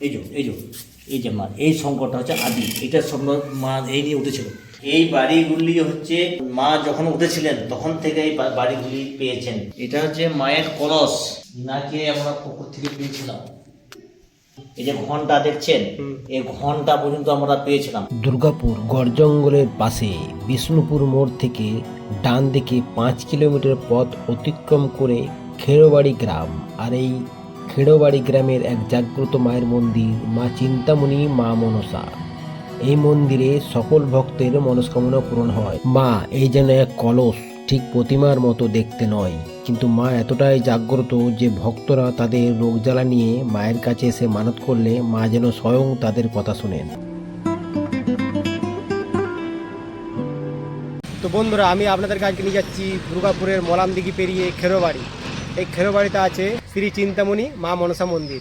এই যে এই যে এই যে মা এই সংকটটা হচ্ছে আদি এটা স্বপ্ন মা এই নিয়ে উঠেছিল। এই বাড়িগুলি হচ্ছে মা যখন উঠেছিলেন তখন থেকে এই বাড়িগুলি পেয়েছেন। এটা হচ্ছে মায়ের কলস নাকে আমরা পুকুর থেকে পেয়েছিলাম। এই যে ঘণ্টা দেখছেন এই ঘণ্টা পর্যন্ত আমরা পেয়েছিলাম। দুর্গাপুর গড়জঙ্গলের পাশে বিষ্ণুপুর মোড় থেকে ডান দিকে পাঁচ কিলোমিটার পথ অতিক্রম করে খেড়োবাড়ি গ্রাম আর এই খেড়োবাড়ি গ্রামের এক জাগ্রত মায়ের মন্দির, মা চিন্তামণি, মা মনসা। এই মন্দিরে সকল ভক্তের মনস্কামনা পূরণ হয়। মা, এই যেন এক কলস, ঠিক প্রতিমার মতো দেখতে নয়। কিন্তু মা এতটাই জাগ্রত যে ভক্তরা তাদের রোগ জ্বালা নিয়ে মায়ের কাছে এসে মানত করলে মা যেন স্বয়ং তাদের কথা শোনেন। তো বন্ধুরা, আমি আপনাদের কাছে নিয়ে যাচ্ছি দুর্গাপুরের মলামদিঘি পেরিয়ে খেরোবাড়ি এই খেরোবাড়িতে আছে শ্রী চিন্তামণি মা মনসা মন্দির।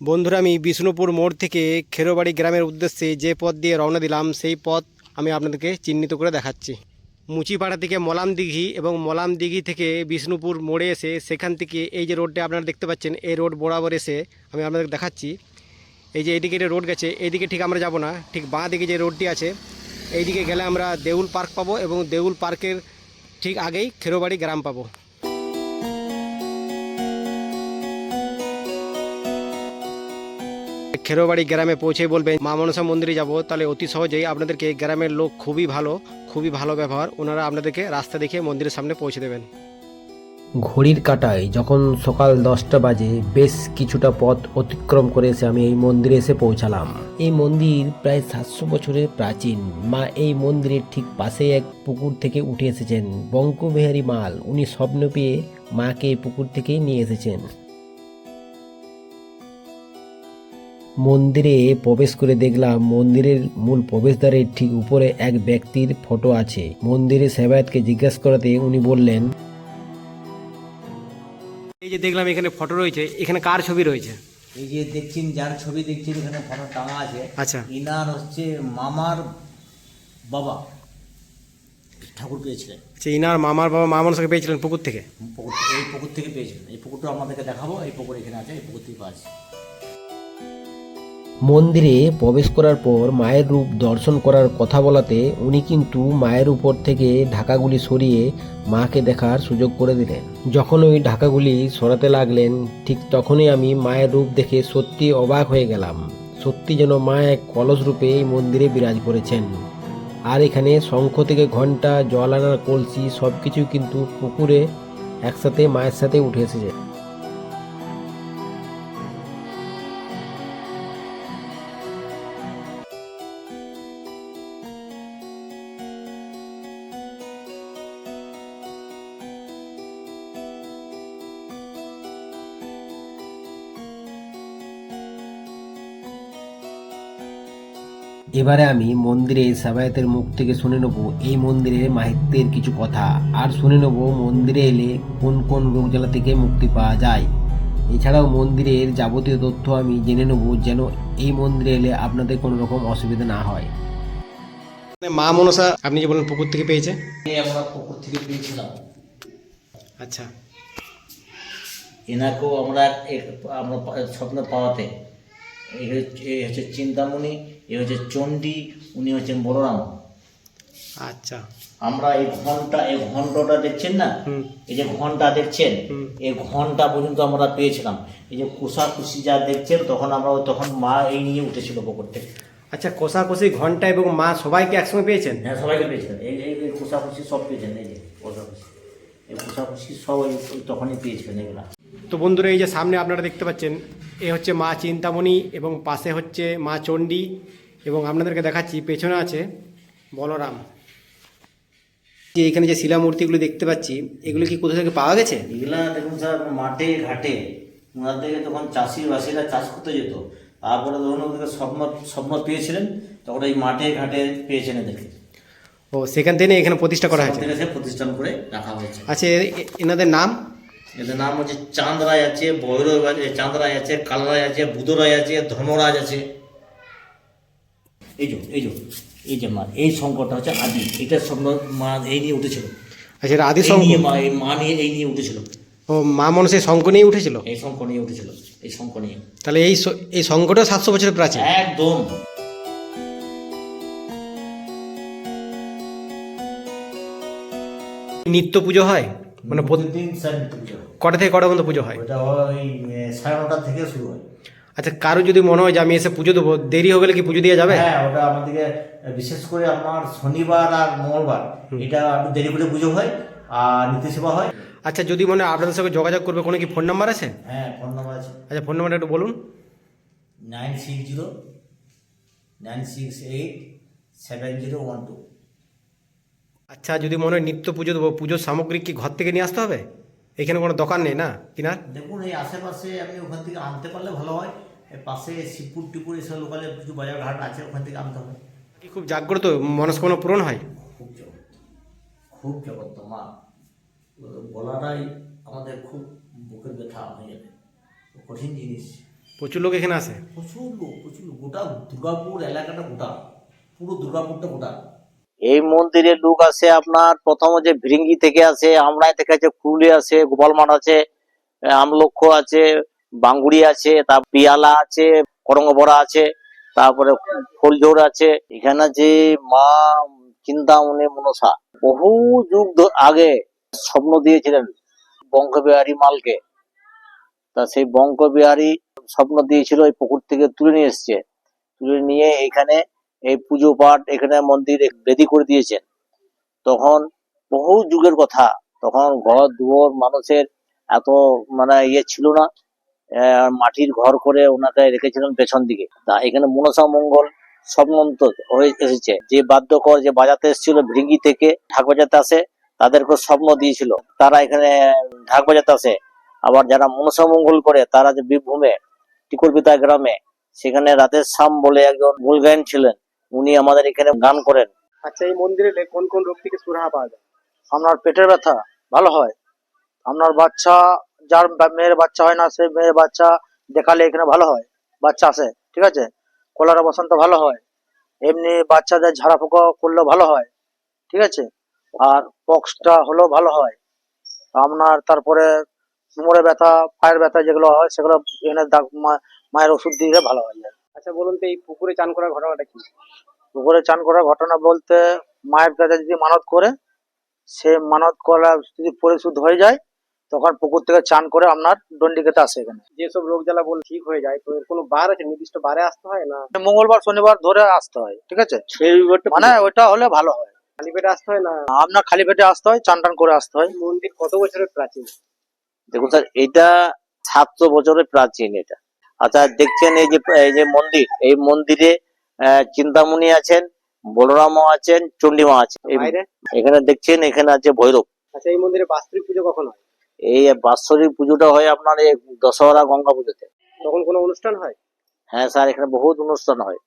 বন্ধুরা, আমি বিষ্ণুপুর মোড় থেকে খেরোবাড়ি গ্রামের উদ্দেশ্যে যে পথ দিয়ে রওনা দিলাম, সেই পথ আমি আপনাদেরকে চিহ্নিত করে দেখাচ্ছি। মুচিপাড়া থেকে মলাম দিঘি এবং মলাম দিঘি থেকে বিষ্ণুপুর মোড়ে এসে সেখান থেকে এই যে রোডটা আপনারা দেখতে পাচ্ছেন, এই রোড বরাবর এসে আমি আপনাদের দেখাচ্ছি। এই যে একটা রোড গেছে, এইদিকে ঠিক আমরা যাব না, ঠিক বাঁ দিকে যে রোডটি আছে, এইদিকে গেলে আমরা দেউল পার্ক পাবো এবং দেউল পার্কের ঠিক আগেই খেরোবাড়ি গ্রাম পাবো। খেরোবাড়ি গ্রামে পৌঁছে বলবেন, মা মনসা মন্দিরে যাব। তাহলে অতি সহজেই আপনাদেরকে গ্রামের লোক খুবই ভালো খুবই ভালো ব্যবহার। ওনারা আপনাদেরকে রাস্তা দেখিয়ে মন্দিরের সামনে পৌঁছে দেবেন। ঘড়ির কাঁটায় যখন সকাল দশটা বাজে, বেশ কিছুটা পথ অতিক্রম করে এসে আমি এই মন্দিরে এসে পৌঁছালাম। এই মন্দির প্রায় সাতশো বছরের প্রাচীন। মা এই মন্দিরের ঠিক পাশে এক পুকুর থেকে উঠে এসেছেন। বঙ্কবিহারী মাল, উনি স্বপ্ন পেয়ে মাকে এই পুকুর থেকেই নিয়ে এসেছেন। মন্দিরে প্রবেশ করে দেখলাম মন্দিরের মূল প্রবেশদ্বারের ঠিক উপরে এক ব্যক্তির ফটো আছে। মন্দিরের সেবায়তকে জিজ্ঞাসা করাতে উনি বললেন এই যে দেখলাম এখানে ফটো রয়েছে এখানে কার ছবি রয়েছে? এই যে দেখছেন যার ছবি দেখছেন এখানে ফটো টাঙা আছে। আচ্ছা। ইনার হচ্ছে মামার বাবা ঠাকুর পেয়েছিলেন। আচ্ছা ইনার মামার বাবা মামার মনসাকে পেয়েছিলেন পুকুর থেকে? পুকুর এই পুকুর থেকে পেয়েছিলেন। এই পুকুরটা আপনাদেরকে দেখাবো এই পুকুর এখানে আছে এই পুকুর থেকে পাচ্ছি। মন্দিরে প্রবেশ করার পর মায়ের রূপ দর্শন করার কথা বলাতে উনি কিন্তু মায়ের উপর থেকে ঢাকাগুলি সরিয়ে মাকে দেখার সুযোগ করে দিলেন। যখন ওই ঢাকাগুলি সরাতে লাগলেন, ঠিক তখনই আমি মায়ের রূপ দেখে সত্যি অবাক হয়ে গেলাম। সত্যি যেন মা এক কলস রূপে এই মন্দিরে বিরাজ করেছেন। আর এখানে শঙ্খ থেকে ঘণ্টা জল আনার কলসি সব কিছু কিন্তু পুকুরে একসাথে মায়ের সাথে উঠে এসেছে। এবারে আমি মন্দিরে সেবায়তের মুখ থেকে শুনে নেব এই মন্দিরের মাহিত্যের কিছু কথা। আর শুনে নেব মন্দিরে এলে কোন কোন রোগ জ্বালা থেকে মুক্তি পাওয়া যায়। এছাড়াও মন্দিরের যাবতীয় তথ্য আমি জেনে নেব যেন এই মন্দিরে এলে আপনাদের কোনো রকম অসুবিধা না হয়। মা মনসা আপনি যে বলেন পুকুর থেকে পেয়েছে? আমরা পুকুর থেকে পেয়েছিলাম। আচ্ছা। এনাকেও আমরা আমরা স্বপ্ন পাওয়াতে। এই হচ্ছে চিন্তামণি এ হচ্ছে চণ্ডী উনি হচ্ছেন বলরাম। আচ্ছা। আমরা এই ঘণ্টা এই ঘন্টাটা দেখছেন না? এই যে ঘণ্টা দেখছেন? এই ঘণ্টা পর্যন্ত আমরা পেয়েছিলাম। এই যে কুষাকুষি যা দেখছেন তখন আমরা তখন মা এই নিয়ে উঠেছিল পুকুর থেকে। আচ্ছা কোষাকুষি ঘণ্টা এবং মা সবাইকে একসঙ্গে পেয়েছেন? হ্যাঁ সবাইকে পেয়েছিলেন এই এই এই কুষাকুষি সব পেয়েছেন এই যে কুষাকুষি। এই কুষাকুষি সব তখনই পেয়েছিলেন এগুলা। তো বন্ধুরা এই যে সামনে আপনারা দেখতে পাচ্ছেন এ হচ্ছে মা চিন্তামণি এবং পাশে হচ্ছে মা চণ্ডী। এবং আপনাদেরকে দেখাচ্ছি পেছনে আছে বলরাম। যে এখানে যে শিলামূর্তিগুলো দেখতে পাচ্ছি এগুলো কি কোথা থেকে পাওয়া গেছে? এগুলা দেখুন স্যার মাঠে ঘাটে। ওনার থেকে তখন চাষি বাসীরা চাষ করতে যেত। তারপরে যখন ওদেরকে স্বপ্ন স্বপ্ন পেয়েছিলেন তখন এই মাঠে ঘাটে পেয়েছেন এদেরকে। ও সেখান থেকে এখানে প্রতিষ্ঠা করা হয়েছে? প্রতিষ্ঠান করে রাখা হয়েছে। আচ্ছা এনাদের নাম? এদের নাম হচ্ছে চাঁদ রায় আছে ভৈরব আছে চাঁদ রায় আছে কাল রায় আছে বুধ রায় আছে ধর্মরাজ আছে। এই যে এই যে এই যে মা এই সংকটটা হচ্ছে আদি। এটার স্বপ্ন মা এই নিয়ে উঠেছিল। আচ্ছা এটা আদি শঙ্খ নিয়ে মা এই মা নিয়ে এই নিয়ে উঠেছিল। ও মা মনসে শঙ্খ নিয়ে উঠেছিল? এই শঙ্খ নিয়ে উঠেছিল এই শঙ্খ নিয়ে। তাহলে এই এই সংঘটা সাতশো বছরের প্রাচীন? একদম। নিত্য পুজো হয়? মানে প্রতিদিন পুজো কটা থেকে কটা পর্যন্ত পুজো হয়? ওটা ওই সাড়ে নটা থেকে শুরু হয়। আচ্ছা কারও যদি মনে হয় যে আমি এসে পুজো দেবো দেরি হয়ে গেলে কি পুজো দেওয়া যাবে? হ্যাঁ ওটা আমাদেরকে বিশেষ করে আমার শনিবার আর মঙ্গলবার এটা একটু দেরি করে পুজো হয় আর নিত্য সেবা হয়। আচ্ছা যদি মনে হয় আপনাদের সঙ্গে যোগাযোগ করবে কোনো কি ফোন নাম্বার আছে? হ্যাঁ ফোন নাম্বার আছে। আচ্ছা ফোন নাম্বারটা একটু বলুন। Nine six zero nine six eight seven zero one two. আচ্ছা যদি মনে হয় নিত্য পুজো দেবো পুজোর সামগ্রী কি ঘর থেকে নিয়ে আসতে হবে? এখানে কোনো দোকান নেই না কিনার? দেখুন এই আশেপাশে আপনি ওখান থেকে আনতে পারলে ভালো হয়। পাশে শিবপুর টিপুর এসব লোকালে কিছু বাজার ঘাট আছে ওখান থেকে আনতে হবে। কি খুব জাগ্রত মনস্কামনা পূরণ হয়? খুব জগৎ খুব জগৎ মা। বলাটাই আমাদের খুব বুকের ব্যথা হয়ে যাবে। কঠিন জিনিস। প্রচুর লোক এখানে আসে? প্রচুর লোক প্রচুর লোক। গোটা দুর্গাপুর এলাকাটা গোটা। পুরো দুর্গাপুরটা গোটা। এই মন্দিরে লোক আছে আপনার, প্রথম যে ভিরিঙ্গি থেকে আছে, আমরাই থেকে আছে, কুরুলি আছে গোপালমাঠ আছে, আমলক্ষ আছে, বাঙ্গুড়ি আছে, তার পিয়ালা আছে করঙ্গবড়া আছে, তারপরে ফুলঝোড় আছে। এখানে যে মা চিন্তামণি মনসা, বহু যুগ আগে স্বপ্ন দিয়েছিলেন বঙ্কবিহারী মালকে। তা সেই বঙ্কবিহারী স্বপ্ন দিয়েছিল, এই পুকুর থেকে তুলে নিয়ে এসছে। তুলে নিয়ে এখানে এই পুজো পাঠ এখানে মন্দির বেদি করে দিয়েছেন। তখন বহু যুগের কথা। তখন ঘর, দুয়ার, মানুষের এত মানে ইয়ে ছিল না। মাটির ঘর করে ওনাকে রেখেছিলেন পেছন দিকে। তা এখানে মনসা মঙ্গল স্বপ্নন্ত হয়ে এসেছে। যে বাদ্যকর যে বাজাতে এসেছিল ভৃঙ্গি থেকে ঢাক বাজাতে আসে তাদেরকে স্বপ্ন দিয়েছিল। তারা এখানে ঢাক বাজাতে আসে। আবার যারা মনসা মঙ্গল করে, তারা যে বীরভূমে টিকুরবিতা গ্রামে, সেখানে রাতের শাম বলে একজন মূল গায়ন ছিলেন। উনি আমাদের এখানে গান করেন। আচ্ছা এই মন্দিরে কোন কোন রোগ থেকে সুরাহা পাওয়া যায়? আপনার পেটের ব্যথা ভালো হয়। আপনার বাচ্চা যার মেয়ের বাচ্চা হয় না সে মেয়ের বাচ্চা দেখালে এখানে ভালো হয় বাচ্চা আসে ঠিক আছে? কলারা বসন্ত ভালো হয়। এমনি বাচ্চাদের ঝাড়া ফুঁকা করলেও ভালো হয় ঠিক আছে? আর পক্সটা হলেও ভালো হয়। আপনার তারপরে কোমরে ব্যথা পায়ের ব্যথা যেগুলো হয় সেগুলো এখানে মায়ের ওষুধ দিলে ভালো হয়ে। যায় আচ্ছা বলুন তো এই পুকুরে চান করার ঘটনাটা কি? পুকুরে চান করার ঘটনা বলতে মায়ের কাছে যদি মানত করে সে মানত করা যদি পরিশুদ্ধ হয়ে যায় তখন পুকুর থেকে চান করে আপনার খেতে আসে এখানে। যেসব রোগ জ্বালা বল ঠিক হয়ে যায় তো এর কোনো বার আছে নির্দিষ্ট বারে আসতে হয় না? মঙ্গলবার শনিবার ধরে আসতে হয় ঠিক আছে? মানে ওইটা হলে ভালো হয়। খালি পেটে আসতে হয় না? আপনার খালি পেটে আসতে হয় চান টান করে আসতে হয়। মন্দির কত বছরের প্রাচীন? দেখুন স্যার এটা সাতশো বছরের প্রাচীন এটা। আচ্ছা দেখছেন এই যে এই যে মন্দির এই মন্দিরে চিন্তামণি আছেন বলরামও আছেন চণ্ডীমা আছেন। এই- বাইরে? এখানে দেখছেন এখানে আছে ভৈরব। আচ্ছা এই মন্দিরে বাস্তবিক পুজো কখন হয়? এই বাৎসরিক পুজোটা হয় আপনার এই দশহরা গঙ্গা পুজোতে। তখন কোনো অনুষ্ঠান হয়? হ্যাঁ স্যার এখানে বহুত অনুষ্ঠান হয়।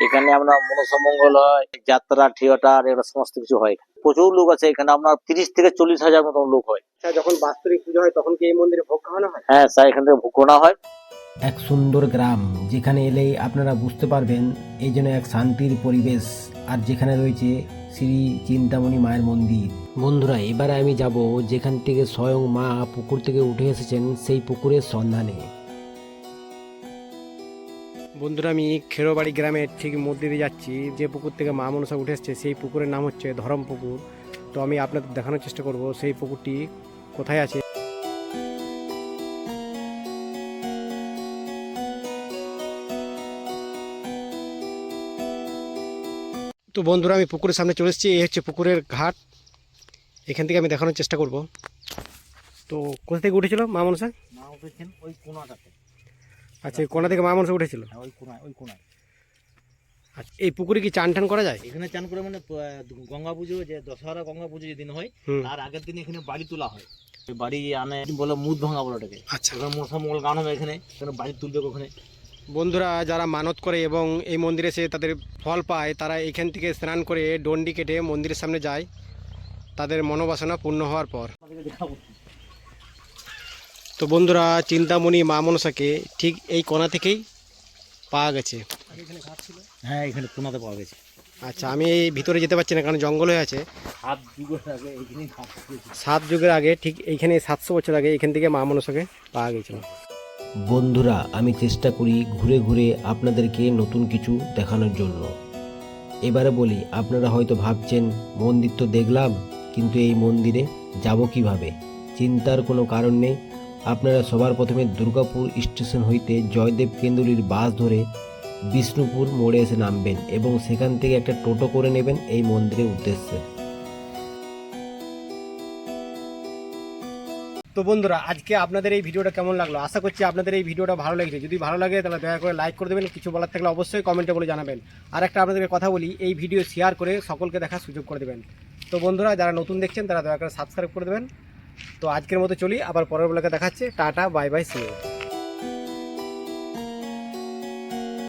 এখানে আপনার মনসমঙ্গল হয় যাত্রা থিয়েটার এগুলো সমস্ত কিছু হয়। প্রচুর লোক আছে এখানে আপনার তিরিশ থেকে চল্লিশ হাজার মতন লোক হয়। আচ্ছা যখন বাস্তবিক পুজো হয় তখন কি এই মন্দিরে ভোগ খাওয়ানো হয়? হ্যাঁ স্যার এখান থেকে ভুকোনা হয়। এক সুন্দর গ্রাম, যেখানে এলেই আপনারা বুঝতে পারবেন এই যেন এক শান্তির পরিবেশ। আর যেখানে রয়েছে শ্রী চিন্তামণি মায়ের মন্দির। বন্ধুরা, এবারে আমি যাব যেখান থেকে স্বয়ং মা পুকুর থেকে উঠে এসেছেন সেই পুকুরের সন্ধানে। বন্ধুরা, আমি খেরোবাড়ি গ্রামের ঠিক মধ্যে দিয়ে যাচ্ছি। যে পুকুর থেকে মা মনসা উঠে এসছে, সেই পুকুরের নাম হচ্ছে ধরম পুকুর তো আমি আপনাদের দেখানোর চেষ্টা করব, সেই পুকুরটি কোথায় আছে? তো বন্ধুরা আমি পুকুরের সামনে চলে এসেছি। এই হচ্ছে পুকুরের ঘাট। এখান থেকে আমি দেখানোর চেষ্টা করব। তো কোথা থেকে উঠেছিল মা মনসা? মা উঠেছেন ওই কোনাটাতে আচ্ছা এই কোনা থেকে মা মনসা উঠেছিল? হ্যাঁ ওই কোনায় ওই কোনায় আচ্ছা এই পুকুরে কি চান টান করা যায়? এখানে চান করে মানে গঙ্গা পুজো যে দশহরা গঙ্গা পুজো যেদিন হয় তার আগের দিন এখানে বাড়ি তোলা হয়। বাড়ি আনে বলে মুদ ভাঙা বলে ওটাকে। আচ্ছা। মশা মঙ্গল গান হবে এখানে এখানে বাড়ি তুলবে ওখানে বন্ধুরা যারা মানত করে এবং এই মন্দিরে এসে তাদের ফল পায় তারা এখান থেকে স্নান করে ডন্ডি কেটে মন্দিরের সামনে যায়। তাদের মনোবাসনা পূর্ণ হওয়ার পর। তো বন্ধুরা চিন্তামণি মা মনসাকে ঠিক এই কোণা থেকেই পাওয়া গেছে। হ্যাঁ এখানে কোনাতে পাওয়া গেছে। আচ্ছা আমি এই ভিতরে যেতে পারছি না কারণ জঙ্গল হয়ে আছে। সাত যুগের আগে ঠিক এইখানে সাতশো বছর আগে এখান থেকে মা মনসাকে পাওয়া গেছিল। বন্ধুরা, আমি চেষ্টা করি ঘুরে ঘুরে আপনাদেরকে নতুন কিছু দেখানোর জন্য। এবারে বলি, আপনারা হয়তো ভাবছেন, মন্দির তো দেখলাম, কিন্তু এই মন্দিরে যাব কীভাবে? চিন্তার কোনো কারণ নেই। আপনারা সবার প্রথমে দুর্গাপুর স্টেশন হইতে জয়দেব কেন্দুলির বাস ধরে বিষ্ণুপুর মোড়ে এসে নামবেন এবং সেখান থেকে একটা টোটো করে নেবেন এই মন্দিরের উদ্দেশ্যে। তো বন্ধুরা, আজকে আপনাদের এই ভিডিওটা কেমন লাগল? আশা করছি আপনাদের এই ভিডিওটা ভালো লাগছে। যদি ভালো লাগে, তাহলে দয়া করে লাইক করে দেবেন। কিছু বলার থাকলে অবশ্যই কমেন্টে বলে জানাবেন। আর একটা আপনাদেরকে কথা বলি, এই ভিডিও শেয়ার করে সকলকে দেখার সুযোগ করে দেবেন। তো বন্ধুরা, যারা নতুন দেখছেন, তারা দয়া করে সাবস্ক্রাইব করে দেবেন। তো আজকের মতো চলি, আবার পরের বেলাকে দেখাচ্ছে। Tata bye bye C